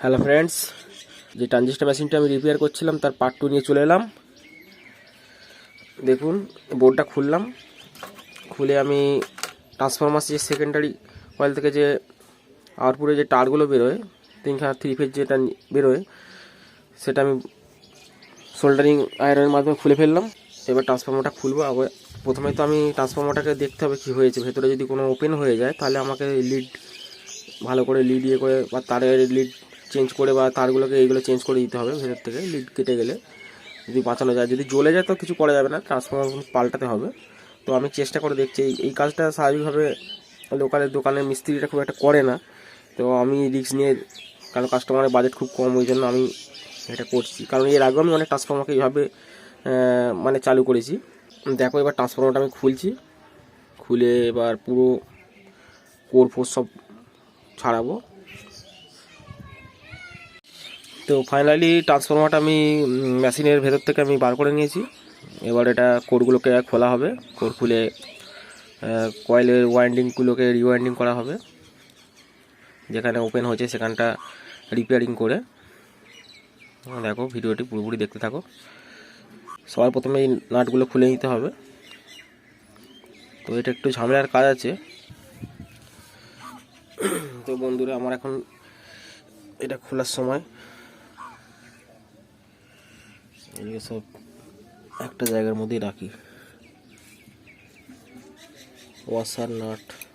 Hello friends যে transistor মেশিনটা আমি রিপেয়ার করছিলাম, তার পার্ট টু নিয়ে চলে এলাম। দেখুন বোর্ডটা খুললাম। খুলে আমি ট্রান্সফরমার যে সেকেন্ডারি কয়েল থেকে যে আউটপুটে যে তারগুলো বেরোয় তিনখানা থ্রি ফেজ যেটা বেরোয়, সেটা আমি সোল্ডারিং আয়রনের মাধ্যমে খুলে ফেললাম। এবার ট্রান্সফরমারটা খুলবো। আবার প্রথমে তো আমি ট্রান্সফরমারটাকে দেখতে হবে কী হয়েছে। ভেতরে যদি কোনো ওপেন হয়ে যায়, তাহলে আমাকে লিড ভালো করে লিড ইয়ে করে বা তারের লিড চেঞ্জ করে বা তারগুলোকে এইগুলো চেঞ্জ করে দিতে হবে ভেতর থেকে লিড কেটে গেলে। যদি বাঁচানো যায়, যদি জ্বলে যায় তো কিছু করা যাবে না ট্রান্সফর্মার পাল্টাতে হবে। তো আমি চেষ্টা করে দেখছি, এই- কাজটা স্বাভাবিকভাবে লোকালের দোকানের মিস্ত্রিটা খুব একটা করে না। তো আমি রিস্ক নিয়ে, কারণ কাস্টমারের বাজেট খুব কম, ওই জন্য আমি এটা করছি। কারণ এর আগেও আমি অনেক ট্রান্সফর্মারকে এইভাবে মানে চালু করেছি। দেখো এবার ট্রান্সফর্মারটা আমি খুলছি। খুলে এবার পুরো কোর ফোর সব ছাড়াবো। তো ফাইনালি ট্রান্সফরমারটা আমি মেশিনের ভেতর থেকে আমি বার করে নিয়েছি। এবার এটা কোডগুলোকে খোলা হবে। কোড খুলে কয়েলের ওয়াইন্ডিংগুলোকে রিওয়াইন্ডিং করা হবে। যেখানে ওপেন হয়েছে সেখানটা রিপেয়ারিং করে। দেখো, ভিডিওটি পুরোপুরি দেখতে থাকো। সবার প্রথমে এই নাটগুলো খুলে নিতে হবে। তো এটা একটু ঝামেলার কাজ আছে। তো বন্ধুরা, আমার এখন এটা খোলার সময়। এগুলো সব একটা জায়গার মধ্যেই রাখি। ওয়াসার নাট।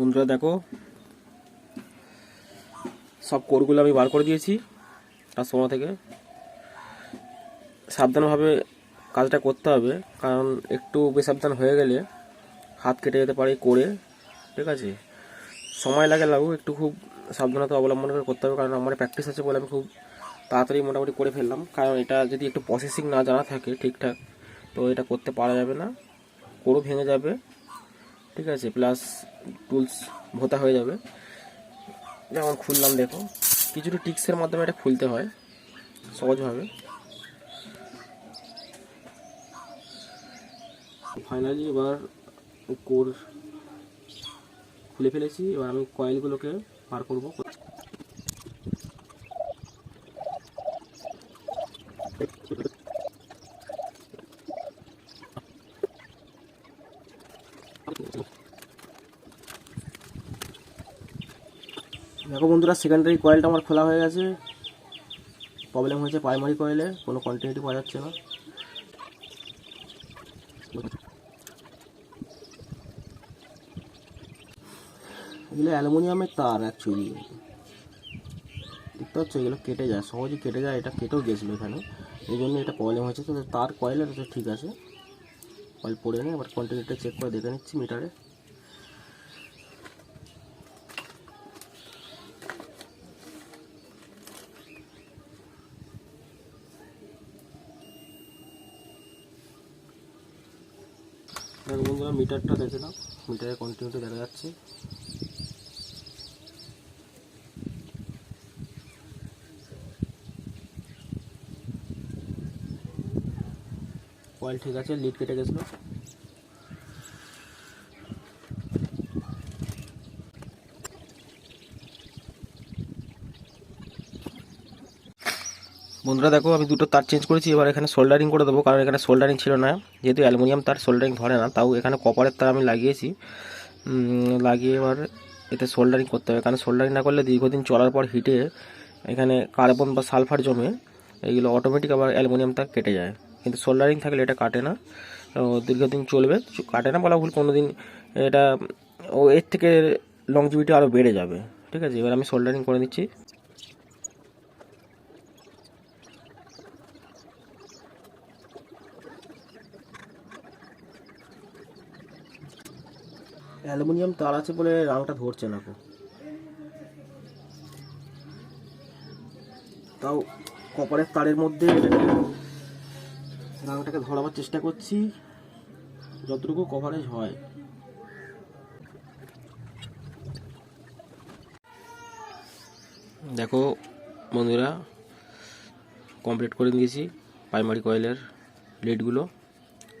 বন্ধুরা দেখো, সব কোরগুলো আমি বার করে দিয়েছি ট্রান্সফর্মার থেকে। সাবধানভাবে কাজটা করতে হবে, কারণ একটু বেসাবধান হয়ে গেলে হাত কেটে যেতে পারে করে, ঠিক আছে? সময় লাগে লাগুক একটু খুব সাবধানতা অবলম্বন করে করতে হবে, কারণ আমার প্র্যাকটিস আছে বলে আমি খুব তাড়াতাড়ি মোটামুটি করে ফেললাম। কারণ এটা যদি একটু প্রসেসিং না জানা থাকে ঠিকঠাক, তো এটা করতে পারা যাবে না। কোরও ভেঙে যাবে। ঠিক আছে প্লাস টুলস ভোতা হয়ে যাবে। যেমন খুললাম, দেখো। কিছুটা টিক্সের মাধ্যমে এটা খুলতে হয়, সহজভাবে। ফাইনালি এবার কোর খুলে ফেলেছি। এবার আমি কয়েলগুলোকে বার করব দেখো বন্ধুরা সেকেন্ডারি কয়েলটা আমার খোলা হয়ে গেছে। প্রবলেম হয়েছে প্রাইমারি কয়েলে কোনো কন্টিনিউটি পাওয়া যাচ্ছে না। এগুলো অ্যালুমিনিয়ামের তার অ্যাকচুয়ালি দেখতে পাচ্ছ, এগুলো কেটে যায়, সহজে কেটে যায়, এটা কেটেও গেছিল এখানে। এই জন্য এটা প্রবলেম হয়েছে। তো তার কয়েলের ঠিক আছে। কয়েল পড়ে নিই, এবার কন্টিনিউটা চেক করে দেখে নিচ্ছি মিটারে বন্ধুরা মিটারটা দেখে নাও। মিটারে কন্টিনিউটি দেখা যাচ্ছে। কয়েল ঠিক আছে লিড কেটে গেছিল। বন্ধুরা দেখো, আমি দুটো তার চেঞ্জ করেছি, এবার এখানে সোল্ডারিং করে দেবো, কারণ এখানে সোল্ডারিং ছিল না। যেহেতু অ্যালুমিনিয়াম তার সোল্ডারিং ধরে না, তাও এখানে কপারের তার আমি লাগিয়েছি। লাগিয়ে এবার এতে সোল্ডারিং করতে হবে, কারণ সোল্ডারিং না করলে দীর্ঘদিন চলার পর হিটে এখানে কার্বন বা সালফার জমে, এইগুলো অটোমেটিক আবার অ্যালুমিনিয়াম তার কেটে যায়। কিন্তু সোল্ডারিং থাকলে এটা কাটে না দীর্ঘদিন চলবে। কাটে না বলা ভুল কোনো দিন এটা, ও এর থেকে লংজিভিটি আরও বেড়ে যাবে। ঠিক আছে, এবার আমি সোল্ডারিং করে দিচ্ছি অ্যালুমিনিয়াম তার আছে বলে রাংটা ধরছে না খুব তাও কপারের তারের মধ্যে রাংটাকে ধরাবার চেষ্টা করছি, যতটুকু কভারেজ হয়। দেখো বন্ধুরা কমপ্লিট করে দিয়েছি প্রাইমারি কয়েলের লিডগুলো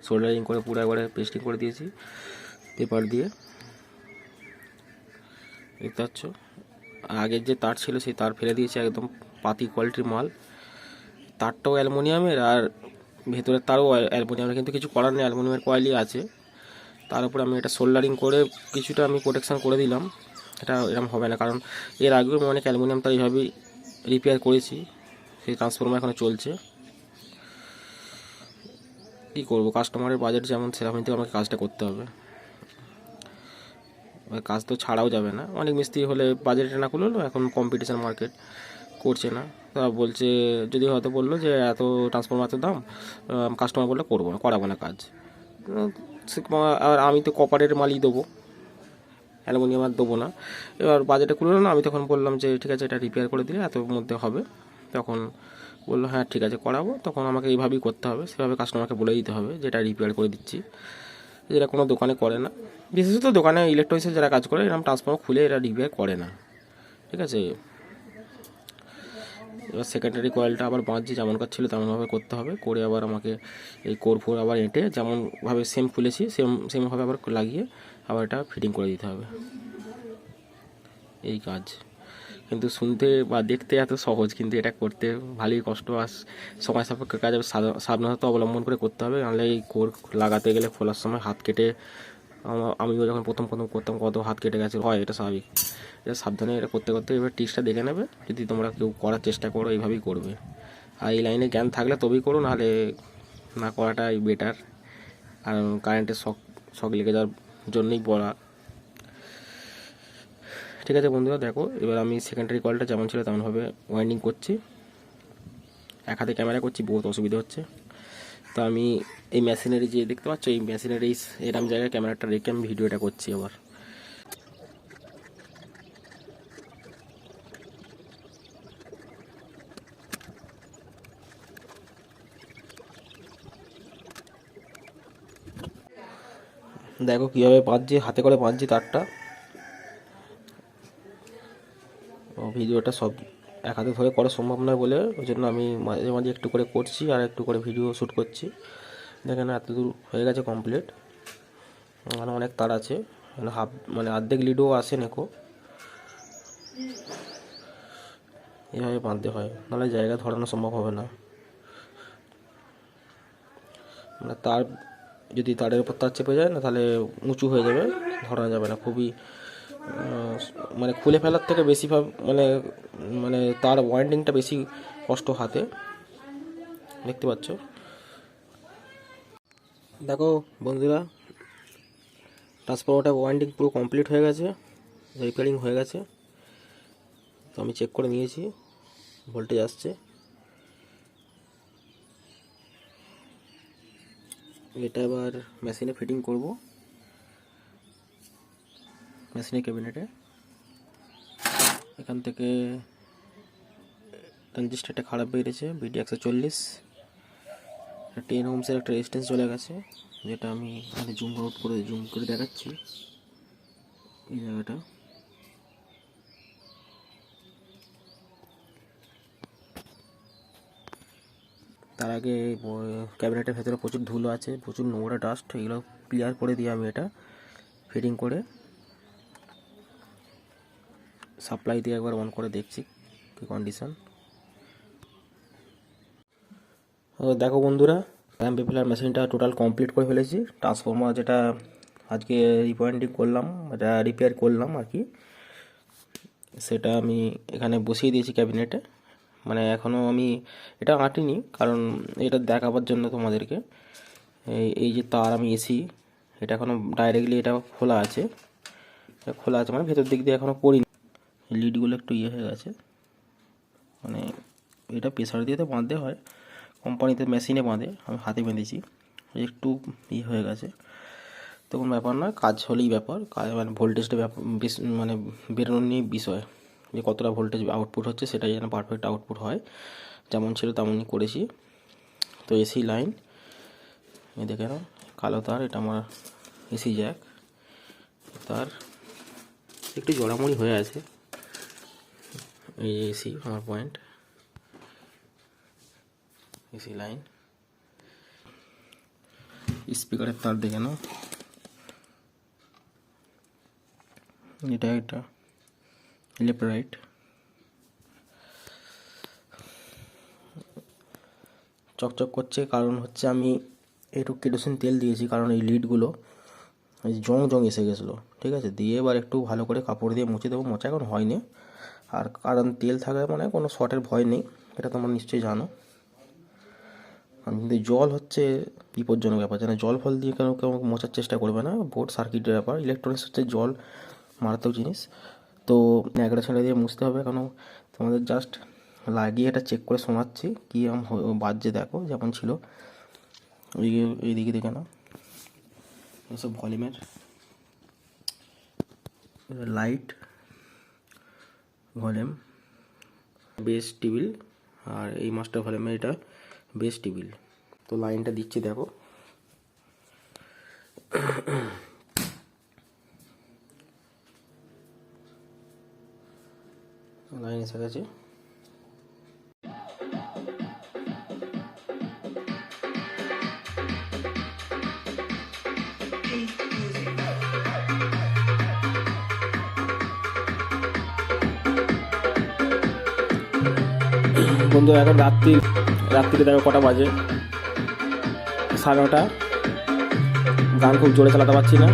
সোল্ডারিং করে পুরো একবারে পেস্টিং করে দিয়েছি পেপার দিয়ে। দেখতে পাচ্ছ? আগের যে তার ছিল, সেই তার ফেলে দিয়েছে একদম পাতি কোয়ালিটির মাল। তারটাও অ্যালুমিনিয়ামের আর ভেতরের তারও অ্যালুমিনিয়ামের, কিন্তু কিছু করার নেই, অ্যালুমিনিয়ামের কয়েলই আছে। তার উপরে আমি এটা সোল্ডারিং করে কিছুটা আমি প্রোটেকশান করে দিলাম। এটা এরকম হবে না, কারণ এর আগেও আমি অনেক অ্যালুমিনিয়াম তার এইভাবেই রিপেয়ার করেছি। সেই ট্রান্সফর্মার এখনও চলছে। কী করব? কাস্টমারের বাজেট যেমন সেরকম থেকে আমাকে কাজটা করতে হবে। কাজ তো ছাড়াও যাবে না। অনেক মিস্ত্রি হলে বাজেটে না করল এখন কম্পিটিশান মার্কেট করছে না। তারা বলছে, যদি হয়তো বলল যে এত ট্রান্সফর্মার এত দাম কাস্টমার বললে করব না, করাবো না কাজ। আর আমি তো কপারের মালই দেবো, অ্যালুমিনিয়াম আর দেবো না। এবার বাজেটে খুললো না, আমি তখন বললাম যে ঠিক আছে, এটা রিপেয়ার করে দিলে এত মধ্যে হবে। তখন বলল হ্যাঁ ঠিক আছে, করাবো। তখন আমাকে এইভাবেই করতে হবে, সেভাবে কাস্টমারকে বলে দিতে হবে যে এটা রিপেয়ার করে দিচ্ছি। যেটা কোনো দোকানে করে না, বিশেষত দোকানে ইলেকট্রনিক্সের যারা কাজ করে, এরকম ট্রান্সফর্মার খুলে এরা রিপেয়ার করে না। ঠিক আছে? এবার সেকেন্ডারি কয়েলটা আবার বাঁধছি যেমনকার ছিল তেমনভাবে করতে হবে। করে আবার আমাকে এই কোর ফোর আবার এঁটে যেমনভাবে সেম খুলেছি সেম সেমভাবে আবার লাগিয়ে আবার এটা ফিটিং করে দিতে হবে। এই কাজ। কিন্তু শুনতে বা দেখতে এত সহজ, কিন্তু এটা করতে ভালোই কষ্ট। আর সময় সাপেক্ষ কাজ সাবধানতা অবলম্বন করে করতে হবে। নাহলে এই কোর লাগাতে গেলে খোলার সময় হাত কেটে, আমা- আমিও যখন প্রথম প্রথম করতাম, কত হাত কেটে গেছে হয়, এটা স্বাভাবিক। এটা সাবধানে এটা করতে করতে এবার টিক্সটা দেখে নেবে। যদি তোমরা কেউ করার চেষ্টা করো, এইভাবেই করবে। আর এই লাইনে জ্ঞান থাকলে তবেই করো, নাহলে না করাটাই বেটার আর কারেন্টের শক শক লেগে যাওয়ার জন্যই পড়া। ঠিক আছে বন্ধুরা, দেখো, এবার আমি সেকেন্ডারি কলটা যেমন ছিল তেমনভাবে ওয়াইন্ডিং করছি। এক হাতে ক্যামেরা করছি, বহুত অসুবিধা হচ্ছে। তো আমি এই মেশিনারি যে দেখতে পাচ্ছ, এই মেশিনারি এরম জায়গায় ক্যামেরাটা রেখে আমি ভিডিওটা করছি আবার দেখো কীভাবে বাঁধছি হাতে করে বাঁধছি তারটা ও ভিডিওটা সব এক হাতে ধরে করা সম্ভব নয় বলে ওই জন্য আমি মাঝে মাঝে একটু করে করছি আর একটু করে ভিডিও শ্যুট করছি। দেখেন এত দূর হয়ে গেছে কমপ্লিট মানে অনেক তার আছে। মানে হাফ মানে অর্ধেক লিডও আসে নেকো। এভাবে বাঁধতে হয়। নাহলে জায়গা ধরানো সম্ভব হবে না। মানে তার, যদি তারের উপর তার চেপে যায় না, তাহলে উঁচু হয়ে যাবে, ধরা যাবে না। খুবই মানে খুলে ফেলার থেকে বেশি মানে মানে তার ওয়াইন্ডিংটা বেশি কষ্ট হাতে। দেখতে পাচ্ছ? দেখো বন্ধুরা ট্রান্সফরমারটা ওয়াইন্ডিং পুরো কমপ্লিট হয়ে গেছে রিপেয়ারিং হয়ে গেছে। তো আমি চেক করে নিয়েছি ভোল্টেজ আসছে। এটা এবার মেশিনে ফিটিং করব। মেশিনের ক্যাবিনেটে। এখান থেকে ট্রানজিস্টারটা খারাপ বেরিয়েছে, বিডি একশো চল্লিশ। টেন হোমসের একটা রেজিস্ট্যান্স চলে গেছে, যেটা আমি এখানে জুম আউট করে জুম করে দেখাচ্ছি। এই জায়গাটা। তার আগে ক্যাবিনেটের ভেতরে প্রচুর ধুলো আছে, প্রচুর নোংরা ডাস্ট এগুলো ক্লিয়ার করে দিয়ে আমি এটা ফিটিং করে। সাপ্লাই দিয়ে একবার অন করে দেখছি কি কন্ডিশন দেখো বন্ধুরা র্যাম পিপিলার মেশিনটা টোটাল কমপ্লিট করে ফেলেছি। ট্রান্সফর্মার যেটা আজকে রিপয়েন্টিং করলাম, এটা রিপেয়ার করলাম আর কি। সেটা আমি এখানে বসিয়ে দিয়েছি ক্যাবিনেটে মানে এখনও আমি এটা আঁটিনি, কারণ এটা দেখাবার জন্য তোমাদেরকে। এই যে তার আমি এসি, এটা এখনও ডাইরেক্টলি এটা খোলা আছে। খোলা আছে মানে ভেতর দিক দিয়ে এখনও করিনি। লিডগুলো একটু ইয়ে হয়ে গেছে। মানে এটা প্রেসার দিয়ে তো বাঁধতে হয়। কোম্পানিতে মেশিনে বাঁধে, আমি হাতে বেঁধেছি। একটু ইয়ে হয়ে গেছে। তো কোনো ব্যাপার নয় কাজ হলেই ব্যাপার। কাজ মানে ভোল্টেজটা মানে বেরোনোর নিয়ে বিষয়। যে কতটা ভোল্টেজ আউটপুট হচ্ছে সেটাই যেন পারফেক্ট আউটপুট হয়। যেমন ছিল তেমনই করেছি। তো এসি লাইন এই দেখে নাও, কালো তার, এটা আমার এসি জ্যাক তার একটু জড়ামড়ি হয়ে আছে। এই এসি আমার পয়েন্ট এসি লাইন স্পিকারের তার দেখে নাও এটা এটা। লেফট রাইট চকচক করছে, কারণ হচ্ছে আমি একটু কেরোসিন তেল দিয়েছি, কারণ এই লিডগুলো জং জং এসে গেছিল, ঠিক আছে? দিয়ে এবার একটু ভালো করে কাপড় দিয়ে মুছে দেবো মোচা এখন হয়নি। আর কারণ তেল থাকলে মানে কোনো শর্টের ভয় নেই, এটা তোমরা নিশ্চয়ই জানো। কিন্তু জল হচ্ছে, বিপজ্জনক ব্যাপার। যেন জল ফল দিয়ে কেন কেউ মোচার চেষ্টা করবে না, বোর্ড সার্কিটের ব্যাপার। ইলেকট্রনিক্স হচ্ছে জল, মারাত্মক জিনিস। তো ন্যাকড়া ছেড়ে দিয়ে মুছতে হবে কেন তোমাদের জাস্ট লাগিয়ে এটা চেক করে শোনাচ্ছি, কী আম বাজছে দেখো, যেমন ছিল। ওইদিকে এইদিকে দেখে না এসব ভলিউমের লাইট ভলিউম, বেস টিবিল আর এই মাস্টার ভলিউম এটা বেস টিবিল। তো লাইনটা দিচ্ছি দেখো। লাইন এসে গেছে। বন্ধু, এখন রাত্রি, রাত্রিতে দেখো কটা বাজে? সাড়ে নটা। গান খুব জোরে চালাতে পারছি না।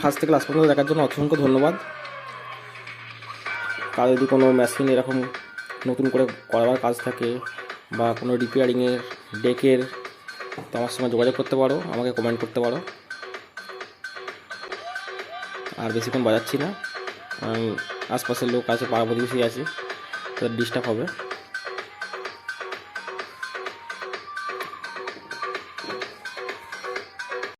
ফার্স্ট থেকে লাস্ট পর্যন্ত দেখার জন্য অসংখ্য ধন্যবাদ। কারও যদি কোনো মেশিন এরকম নতুন করে করার কাজ থাকে বা কোনো রিপেয়ারিংয়ের ডেকের তো আমার সঙ্গে যোগাযোগ করতে পারো, আমাকে কমেন্ট করতে পারো। আর বেশিক্ষণ বাজাচ্ছি না। আশপাশের লোক আছে পাড়া প্রতিবেশী আছে, তাদের ডিস্টার্ব হবে।